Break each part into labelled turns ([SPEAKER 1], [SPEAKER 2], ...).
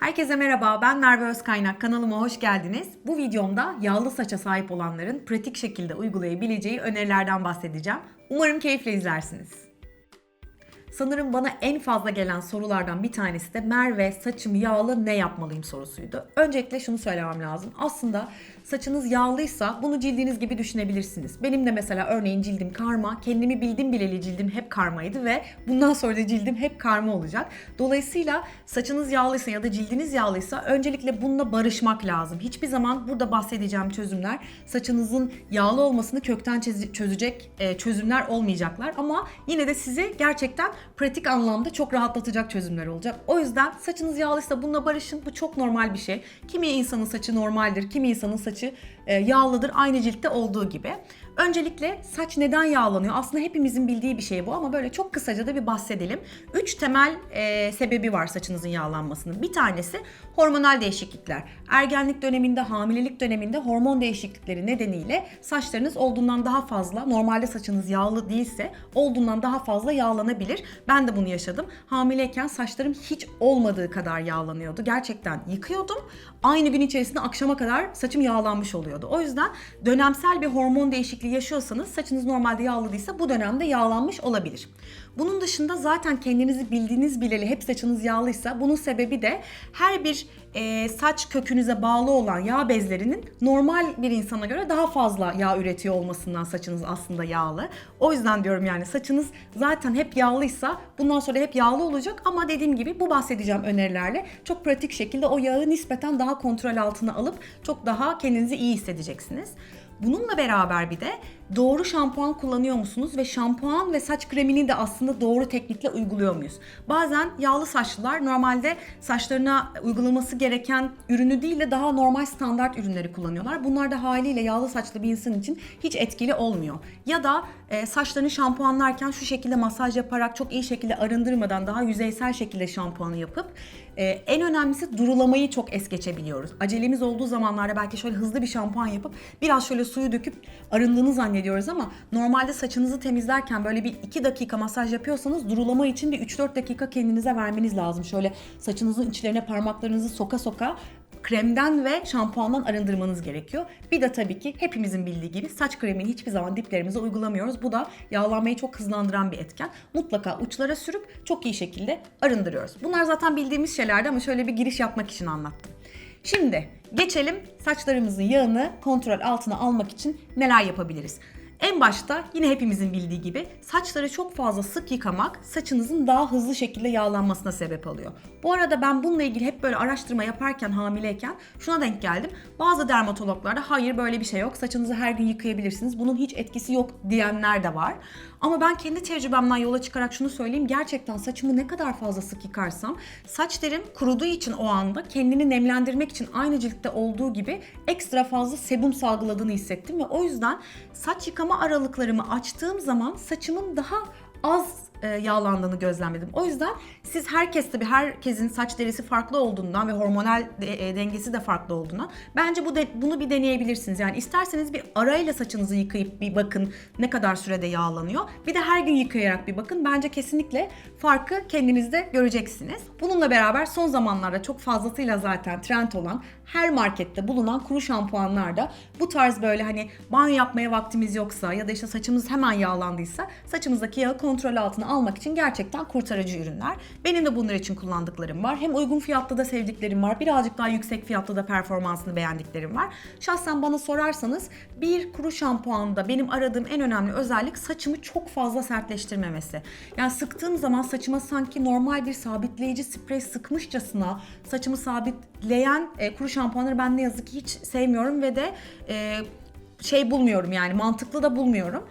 [SPEAKER 1] Herkese merhaba, ben Merve Özkaynak. Kanalıma hoş geldiniz. Bu videomda yağlı saça sahip olanların pratik şekilde uygulayabileceği önerilerden bahsedeceğim. Umarım keyifle izlersiniz. Sanırım bana en fazla gelen sorulardan bir tanesi de Merve saçım yağlı ne yapmalıyım sorusuydu. Öncelikle şunu söylemem lazım. Aslında saçınız yağlıysa bunu cildiniz gibi düşünebilirsiniz. Benim de mesela örneğin cildim karma. Kendimi bildim bileli cildim hep karmaydı ve bundan sonra da cildim hep karma olacak. Dolayısıyla saçınız yağlıysa ya da cildiniz yağlıysa öncelikle bununla barışmak lazım. Hiçbir zaman burada bahsedeceğim çözümler saçınızın yağlı olmasını kökten çöz- çözecek e, çözümler olmayacaklar. Ama yine de sizi gerçekten pratik anlamda çok rahatlatacak çözümler olacak. O yüzden saçınız yağlıysa bununla barışın. Bu çok normal bir şey. Kimi insanın saçı normaldir, kimi insanın saçı e, yağlıdır aynı ciltte olduğu gibi. Öncelikle saç neden yağlanıyor? Aslında hepimizin bildiği bir şey bu ama böyle çok kısaca da bir bahsedelim. Üç temel e, sebebi var saçınızın yağlanmasının. Bir tanesi hormonal değişiklikler. Ergenlik döneminde, hamilelik döneminde hormon değişiklikleri nedeniyle saçlarınız olduğundan daha fazla, normalde saçınız yağlı değilse olduğundan daha fazla yağlanabilir. Ben de bunu yaşadım. Hamileyken saçlarım hiç olmadığı kadar yağlanıyordu. Gerçekten yıkıyordum. Aynı gün içerisinde akşama kadar saçım yağlanmış oluyordu. O yüzden dönemsel bir hormon değişikliği yaşıyorsanız saçınız normalde yağlı değilse bu dönemde yağlanmış olabilir. Bunun dışında zaten kendinizi bildiğiniz bileli hep saçınız yağlıysa bunun sebebi de her bir e, saç kökünüze bağlı olan yağ bezlerinin normal bir insana göre daha fazla yağ üretiyor olmasından saçınız aslında yağlı. O yüzden diyorum yani saçınız zaten hep yağlıysa bundan sonra hep yağlı olacak ama dediğim gibi bu bahsedeceğim önerilerle çok pratik şekilde o yağı nispeten daha kontrol altına alıp çok daha kendinizi iyi hissedeceksiniz. Bununla beraber bir de doğru şampuan kullanıyor musunuz ve şampuan ve saç kremini de aslında doğru teknikle uyguluyor muyuz? Bazen yağlı saçlılar normalde saçlarına uygulaması gereken ürünü değil de daha normal standart ürünleri kullanıyorlar. Bunlar da haliyle yağlı saçlı bir insan için hiç etkili olmuyor. Ya da e, saçlarını şampuanlarken şu şekilde masaj yaparak çok iyi şekilde arındırmadan daha yüzeysel şekilde şampuanı yapıp e, en önemlisi durulamayı çok es geçebiliyoruz. Acelemiz olduğu zamanlarda belki şöyle hızlı bir şampuan yapıp biraz şöyle suyu döküp arındığını zannediyoruz ama normalde saçınızı temizlerken böyle bir 2 dakika masaj yapıyorsanız durulama için bir 3-4 dakika kendinize vermeniz lazım. Şöyle saçınızın içlerine parmaklarınızı soka soka kremden ve şampuandan arındırmanız gerekiyor. Bir de tabii ki hepimizin bildiği gibi saç kremini hiçbir zaman diplerimize uygulamıyoruz. Bu da yağlanmayı çok hızlandıran bir etken. Mutlaka uçlara sürüp çok iyi şekilde arındırıyoruz. Bunlar zaten bildiğimiz şeylerdi ama şöyle bir giriş yapmak için anlattım. Şimdi geçelim saçlarımızın yağını kontrol altına almak için neler yapabiliriz? En başta yine hepimizin bildiği gibi saçları çok fazla sık yıkamak saçınızın daha hızlı şekilde yağlanmasına sebep oluyor. Bu arada ben bununla ilgili hep böyle araştırma yaparken hamileyken şuna denk geldim. Bazı dermatologlarda hayır böyle bir şey yok saçınızı her gün yıkayabilirsiniz bunun hiç etkisi yok diyenler de var. Ama ben kendi tecrübemden yola çıkarak şunu söyleyeyim. Gerçekten saçımı ne kadar fazla sık yıkarsam saç derim kuruduğu için o anda kendini nemlendirmek için aynı ciltte olduğu gibi ekstra fazla sebum salgıladığını hissettim ve o yüzden saç yıkama aralıklarımı açtığım zaman saçımın daha az yağlandığını gözlemledim. O yüzden siz herkes tabii herkesin saç derisi farklı olduğundan ve hormonal e, dengesi de farklı olduğundan bence bu de, bunu bir deneyebilirsiniz. Yani isterseniz bir arayla saçınızı yıkayıp bir bakın ne kadar sürede yağlanıyor. Bir de her gün yıkayarak bir bakın. Bence kesinlikle farkı kendinizde göreceksiniz. Bununla beraber son zamanlarda çok fazlasıyla zaten trend olan her markette bulunan kuru şampuanlarda bu tarz böyle hani banyo yapmaya vaktimiz yoksa ya da işte saçımız hemen yağlandıysa saçımızdaki yağı kontrol altına almak için gerçekten kurtarıcı ürünler. Benim de bunlar için kullandıklarım var. Hem uygun fiyatlı da sevdiklerim var. Birazcık daha yüksek fiyatlı da performansını beğendiklerim var. Şahsen bana sorarsanız bir kuru şampuanda benim aradığım en önemli özellik saçımı çok fazla sertleştirmemesi. Yani sıktığım zaman saçıma sanki normal bir sabitleyici sprey sıkmışçasına saçımı sabitleyen e, kuru şampuanları ben ne yazık ki hiç sevmiyorum ve de e, şey bulmuyorum yani mantıklı da bulmuyorum.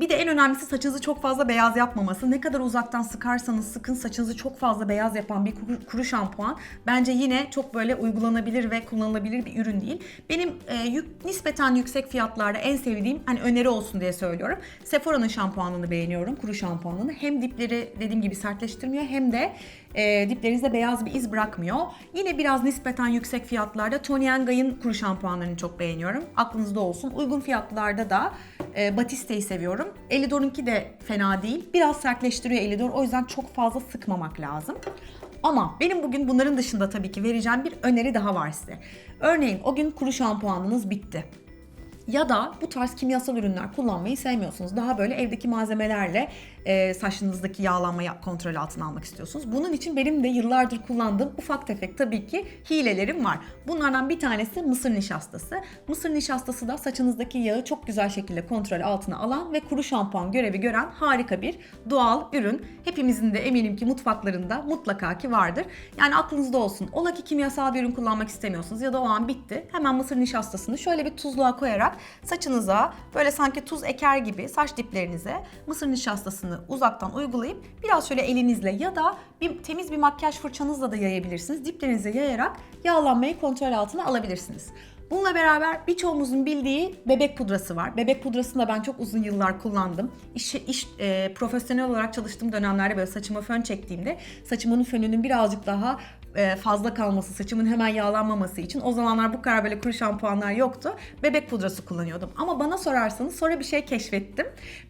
[SPEAKER 1] Bir de en önemlisi saçınızı çok fazla beyaz yapmaması. Ne kadar uzaktan sıkarsanız sıkın saçınızı çok fazla beyaz yapan bir kuru, şampuan bence yine çok böyle uygulanabilir ve kullanılabilir bir ürün değil. Benim e, yük, nispeten yüksek fiyatlarda en sevdiğim hani öneri olsun diye söylüyorum. Sephora'nın şampuanını beğeniyorum, kuru şampuanını. Hem dipleri dediğim gibi sertleştirmiyor hem de e, diplerinizde beyaz bir iz bırakmıyor. Yine biraz nispeten yüksek fiyatlarda Tony Guy'ın kuru şampuanlarını çok beğeniyorum. Aklınızda olsun. Uygun fiyatlarda da e, Batiste'yi seviyorum. Elidor'unki de fena değil. Biraz sertleştiriyor Elidor. O yüzden çok fazla sıkmamak lazım. Ama benim bugün bunların dışında tabii ki vereceğim bir öneri daha var size. Örneğin o gün kuru şampuanınız bitti. Ya da bu tarz kimyasal ürünler kullanmayı sevmiyorsunuz. Daha böyle evdeki malzemelerle e, saçınızdaki yağlanmayı kontrol altına almak istiyorsunuz. Bunun için benim de yıllardır kullandığım ufak tefek tabii ki hilelerim var. Bunlardan bir tanesi mısır nişastası. Mısır nişastası da saçınızdaki yağı çok güzel şekilde kontrol altına alan ve kuru şampuan görevi gören harika bir doğal ürün. Hepimizin de eminim ki mutfaklarında mutlaka ki vardır. Yani aklınızda olsun. Ola ki kimyasal bir ürün kullanmak istemiyorsunuz ya da o an bitti. Hemen mısır nişastasını şöyle bir tuzluğa koyarak saçınıza böyle sanki tuz eker gibi saç diplerinize mısır nişastasını uzaktan uygulayıp biraz şöyle elinizle ya da bir temiz bir makyaj fırçanızla da yayabilirsiniz. Diplerinize yayarak yağlanmayı kontrol altına alabilirsiniz. Bununla beraber birçoğumuzun bildiği bebek pudrası var. Bebek pudrasını da ben çok uzun yıllar kullandım. İş, iş e, profesyonel olarak çalıştığım dönemlerde böyle saçıma fön çektiğimde saçımın fönünün birazcık daha fazla kalması, saçımın hemen yağlanmaması için o zamanlar bu kadar böyle kuru şampuanlar yoktu. Bebek pudrası kullanıyordum. Ama bana sorarsanız sonra bir şey keşfettim.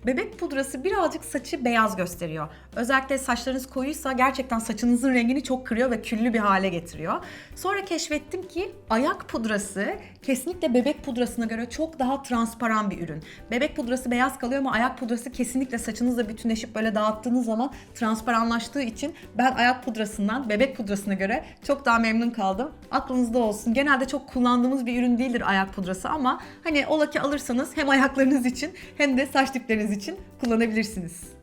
[SPEAKER 1] Bebek pudrası birazcık saçı beyaz gösteriyor. Özellikle saçlarınız koyuysa gerçekten saçınızın rengini çok kırıyor ve küllü bir hale getiriyor. Sonra keşfettim ki ayak pudrası kesinlikle bebek pudrasına göre çok daha transparan bir ürün. Bebek pudrası beyaz kalıyor ama ayak pudrası kesinlikle saçınızla bütünleşip böyle dağıttığınız zaman transparanlaştığı için ben ayak pudrasından bebek pudrasına göre çok daha memnun kaldım. Aklınızda olsun. Genelde çok kullandığımız bir ürün değildir ayak pudrası ama hani ola ki alırsanız hem ayaklarınız için hem de saç dipleriniz için kullanabilirsiniz.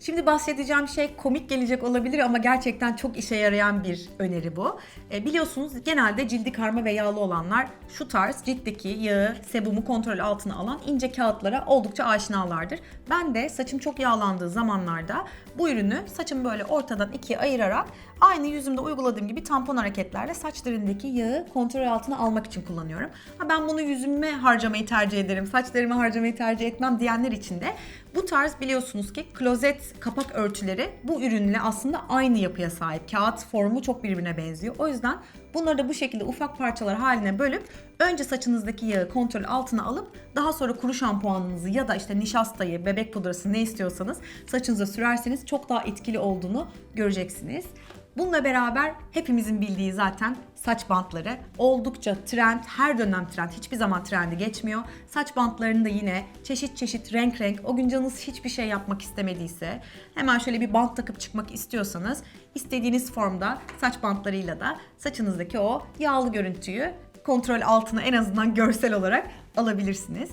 [SPEAKER 1] Şimdi bahsedeceğim şey komik gelecek olabilir ama gerçekten çok işe yarayan bir öneri bu. E, biliyorsunuz genelde cildi karma ve yağlı olanlar şu tarz ciltteki yağı, sebumu kontrol altına alan ince kağıtlara oldukça aşinalardır. Ben de saçım çok yağlandığı zamanlarda bu ürünü saçımı böyle ortadan ikiye ayırarak aynı yüzümde uyguladığım gibi tampon hareketlerle saçlarındaki yağı kontrol altına almak için kullanıyorum. Ha ben bunu yüzüme harcamayı tercih ederim, saçlarıma harcamayı tercih etmem diyenler için de bu tarz biliyorsunuz ki klozet kapak örtüleri bu ürünle aslında aynı yapıya sahip. Kağıt formu çok birbirine benziyor. O yüzden bunları da bu şekilde ufak parçalar haline bölüp önce saçınızdaki yağı kontrol altına alıp daha sonra kuru şampuanınızı ya da işte nişastayı, bebek pudrası ne istiyorsanız saçınıza sürerseniz çok daha etkili olduğunu göreceksiniz. Bununla beraber hepimizin bildiği zaten saç bantları oldukça trend, her dönem trend, hiçbir zaman trendi geçmiyor. Saç bantlarını da yine çeşit çeşit renk renk, o gün canınız hiçbir şey yapmak istemediyse, hemen şöyle bir bant takıp çıkmak istiyorsanız, istediğiniz formda saç bantlarıyla da saçınızdaki o yağlı görüntüyü kontrol altına en azından görsel olarak alabilirsiniz.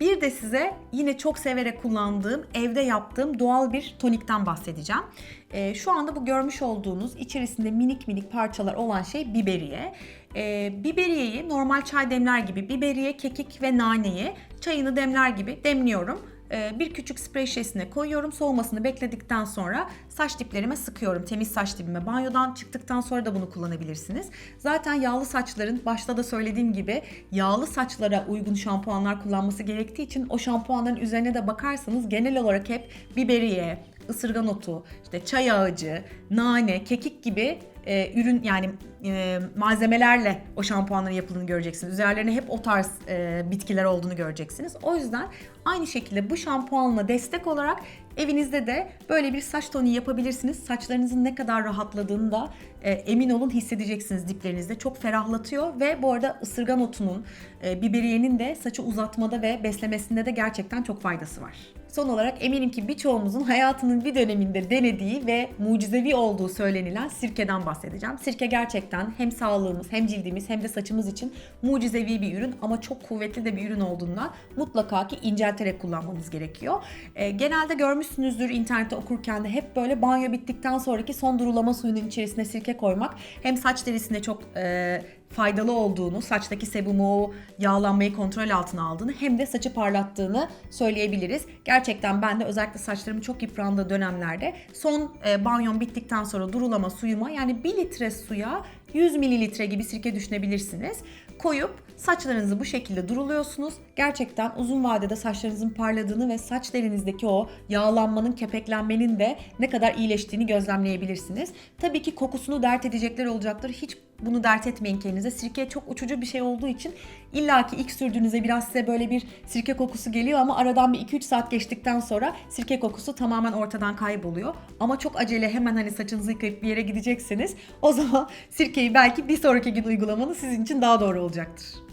[SPEAKER 1] Bir de size yine çok severek kullandığım, evde yaptığım doğal bir tonikten bahsedeceğim. Ee, şu anda bu görmüş olduğunuz içerisinde minik minik parçalar olan şey biberiye. Ee, biberiyeyi normal çay demler gibi biberiye, kekik ve naneyi çayını demler gibi demliyorum. Ee, bir küçük sprey şişesine koyuyorum. Soğumasını bekledikten sonra saç diplerime sıkıyorum. Temiz saç dibime. Banyodan çıktıktan sonra da bunu kullanabilirsiniz. Zaten yağlı saçların başta da söylediğim gibi yağlı saçlara uygun şampuanlar kullanması gerektiği için o şampuanların üzerine de bakarsanız genel olarak hep biberiye, ısırgan otu, işte çay ağacı, nane, kekik gibi e, ürün yani e, malzemelerle o şampuanların yapıldığını göreceksiniz. Üzerlerine hep o tarz e, bitkiler olduğunu göreceksiniz. O yüzden aynı şekilde bu şampuanla destek olarak evinizde de böyle bir saç toniği yapabilirsiniz. Saçlarınızın ne kadar rahatladığını da e, emin olun hissedeceksiniz diplerinizde. Çok ferahlatıyor ve bu arada ısırgan otunun, e, biberiyenin de saçı uzatmada ve beslemesinde de gerçekten çok faydası var. Son olarak eminim ki birçoğumuzun hayatının bir döneminde denediği ve mucizevi olduğu söylenilen sirkeden bahsedeceğim. Sirke gerçekten hem sağlığımız hem cildimiz hem de saçımız için mucizevi bir ürün ama çok kuvvetli de bir ürün olduğundan mutlaka ki incelterek kullanmanız gerekiyor. E, genelde görmüşsünüzdür internette okurken de hep böyle banyo bittikten sonraki son durulama suyunun içerisine sirke koymak hem saç derisine çok e, faydalı olduğunu, saçtaki sebumu, yağlanmayı kontrol altına aldığını hem de saçı parlattığını söyleyebiliriz. Gerçekten ben de özellikle saçlarım çok yıprandığı dönemlerde son e, banyon bittikten sonra durulama suyuma yani 1 litre suya 100 mililitre gibi sirke düşünebilirsiniz. Koyup saçlarınızı bu şekilde duruluyorsunuz. Gerçekten uzun vadede saçlarınızın parladığını ve saç derinizdeki o yağlanmanın, kepeklenmenin de ne kadar iyileştiğini gözlemleyebilirsiniz. Tabii ki kokusunu dert edecekler olacaktır. Hiç Bunu dert etmeyin kendinize. Sirke çok uçucu bir şey olduğu için illaki ilk sürdüğünüzde biraz size böyle bir sirke kokusu geliyor ama aradan bir 2-3 saat geçtikten sonra sirke kokusu tamamen ortadan kayboluyor. Ama çok acele hemen hani saçınızı yıkayıp bir yere gidecekseniz o zaman sirkeyi belki bir sonraki gün uygulamanız sizin için daha doğru olacaktır.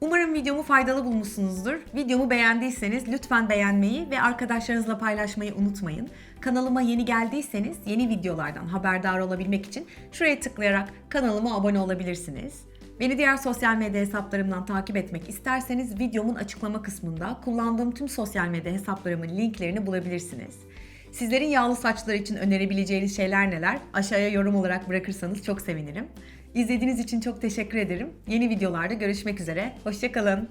[SPEAKER 1] Umarım videomu faydalı bulmuşsunuzdur. Videomu beğendiyseniz lütfen beğenmeyi ve arkadaşlarınızla paylaşmayı unutmayın. Kanalıma yeni geldiyseniz yeni videolardan haberdar olabilmek için şuraya tıklayarak kanalıma abone olabilirsiniz. Beni diğer sosyal medya hesaplarımdan takip etmek isterseniz videomun açıklama kısmında kullandığım tüm sosyal medya hesaplarımın linklerini bulabilirsiniz. Sizlerin yağlı saçlar için önerebileceğiniz şeyler neler? Aşağıya yorum olarak bırakırsanız çok sevinirim. İzlediğiniz için çok teşekkür ederim. Yeni videolarda görüşmek üzere. Hoşçakalın.